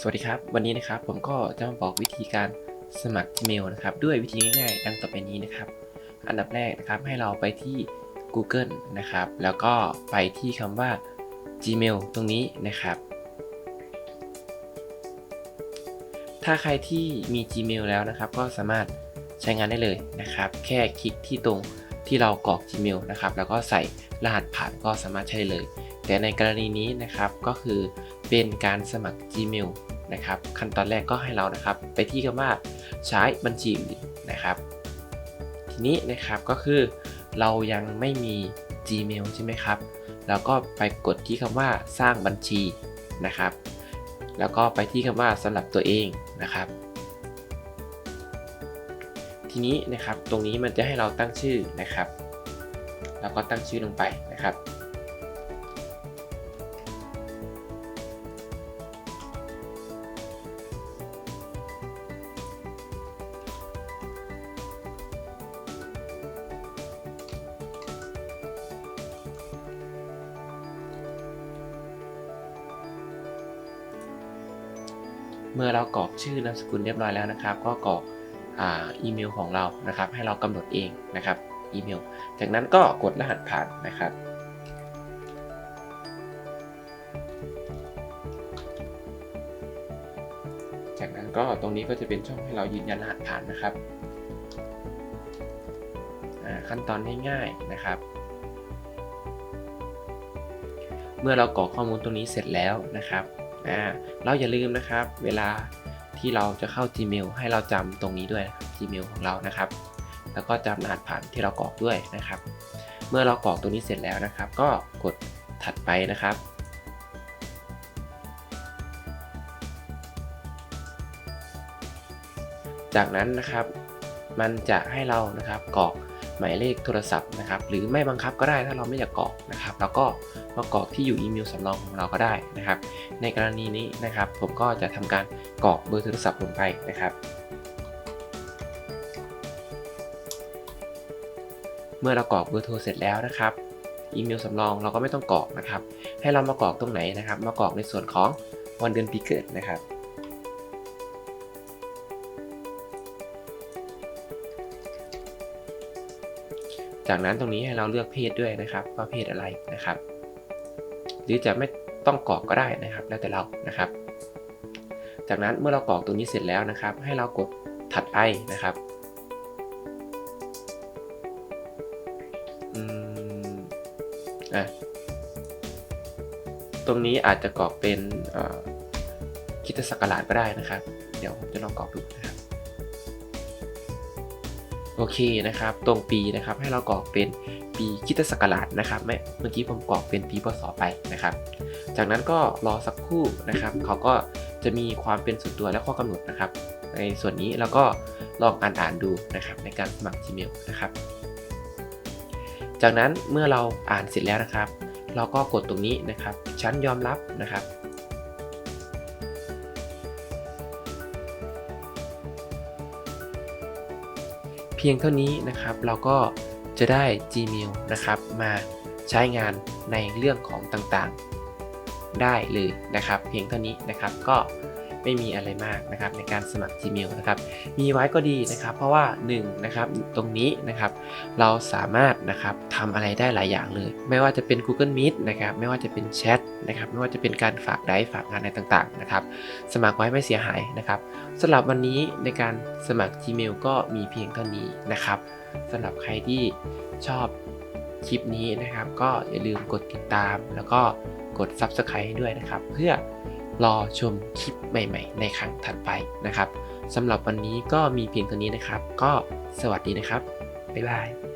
สวัสดีครับ วันนี้นะครับผมก็จะมาบอกวิธีการสมัคร Gmail นะครับ ด้วยวิธีง่ายๆ ดังต่อไปนี้นะครับ อันดับแรกนะครับให้เราไปที่ Google นะครับ แล้วก็ไปที่คำว่า Gmail ตรงนี้นะครับ ถ้าใครที่มี Gmail แล้วนะครับ ก็สามารถใช้งานได้เลยนะครับ แค่คลิกที่ตรงที่เรากรอก Gmail นะครับ แล้วก็ใส่รหัสผ่านก็สามารถใช้ได้เลย แต่ในกรณีนี้นะครับก็คือเป็นการสมัคร Gmail นะครับ ขั้นตอนแรกก็ให้เรานะครับ ไปที่คำว่าใช้บัญชีนะครับ ทีนี้นะครับก็คือเรายังไม่มี Gmail ใช่ไหมครับแล้วก็ไปกดที่คำว่าสร้างบัญชีนะครับ แล้วก็ไปที่คำว่าสำหรับตัวเองนะครับ ทีนี้นะครับตรงนี้มันจะให้เราตั้งชื่อนะครับ แล้วก็ตั้งชื่อลงไปนะครับ เมื่อเรากรอกชื่อนามสกุลเรียบร้อยแล้วนะครับ ก็กรอกอีเมลของเรานะครับ ให้เรากำหนดเองนะครับอีเมล จากนั้นก็กดรหัสผ่านนะครับ จากนั้นก็ตรงนี้ก็จะเป็นช่องให้เรายืนยันรหัสผ่านนะครับขั้นตอนง่ายๆนะครับ เมื่อเรากรอกข้อมูลตรงนี้เสร็จแล้วนะครับ อ่าเราอย่าลืมนะครับ เวลาที่เราจะเข้า Gmail ให้เราจำตรงนี้ด้วยนะครับ Gmail ของเรานะครับ แล้วก็จำรหัสผ่านที่เรากรอกด้วยนะครับ เมื่อเรากรอกตรงนี้เสร็จแล้วนะครับ ก็กดถัดไปนะครับ จากนั้นนะครับ มันจะให้เรานะครับกรอก หมายเลขโทรศัพท์นะครับ หรือไม่บังคับก็ได้ถ้าเราไม่อยากกรอกนะครับ แล้วก็มากรอกที่อยู่อีเมลสำรองของเราก็ได้นะครับ ในกรณีนี้นะครับ ผมก็จะทำการกรอกเบอร์โทรศัพท์ลงไปนะครับ เมื่อเรากรอกเบอร์โทรเสร็จแล้วนะครับอีเมลสำรองเราก็ไม่ต้องกรอกนะครับ ให้เรามากรอกตรงไหนนะครับ มากรอกในส่วนของวันเดือนปีเกิดนะครับ จากนั้นตรงนี้ให้เราเลือกเพศด้วยนะครับว่าเพศอะไรนะครับ หรือจะไม่ต้องกรอกก็ได้นะครับ แล้วแต่เรานะครับ จากนั้นเมื่อเรากรอกตรงนี้เสร็จแล้วนะครับ ให้เรากดถัดไปนะครับอะตรงนี้อาจจะกรอกเป็นคิดศักราชก็ได้นะครับ เดี๋ยวผมจะลองกรอกดูนะครับ โอเคนะครับ ตรงปีนะครับให้เรากรอกเป็นปีคริดศักราชนะครับไม่เมื่อกี้ผมกรอกเป็นปีพศไปนะครับ จากนั้นก็รอสักครู่นะครับ เขาก็จะมีความเป็นส่วนตัวและข้อกำหนดนะครับ ในส่วนนี้เราก็ลองอ่านอ่านดูนะครับในการสมัคร Gmail นะครับ จากนั้นเมื่อเราอ่านเสร็จแล้วนะครับ เราก็กดตรงนี้นะครับ ชั้นยอมรับนะครับ เพียงเท่านี้นะครับเราก็จะได้ Gmail นะครับมาใช้งานในเรื่องของต่างๆ ได้เลยนะครับ เพียงเท่านี้นะครับก็ ไม่มีอะไรมากนะครับในการสมัคร Gmail นะครับมีไว้ก็ดีนะครับ เพราะว่า1นะครับตรงนี้นะครับเราสามารถนะครับทำอะไรได้หลายอย่างเลย ไม่ว่าจะเป็น Google Meet นะครับไม่ว่าจะเป็นแชทนะครับไม่ว่าจะเป็นการฝากไดฟ์ฝากงานอะไรต่างๆนะครับสมัครไว้ไม่เสียหายนะครับสำหรับวันนี้ในการสมัคร Gmail ก็มีเพียงเท่านี้นะครับสำหรับใครที่ชอบคลิปนี้นะครับ ก็อย่าลืมกดติดตามแล้วก็กด Subscribe ให้ด้วยนะครับ เพื่อ รอชมคลิปใหม่ ๆ ในครั้งถัดไปนะครับสำหรับวันนี้ก็มีเพียงเท่านี้นะครับ ก็สวัสดีนะครับ บ๊ายบาย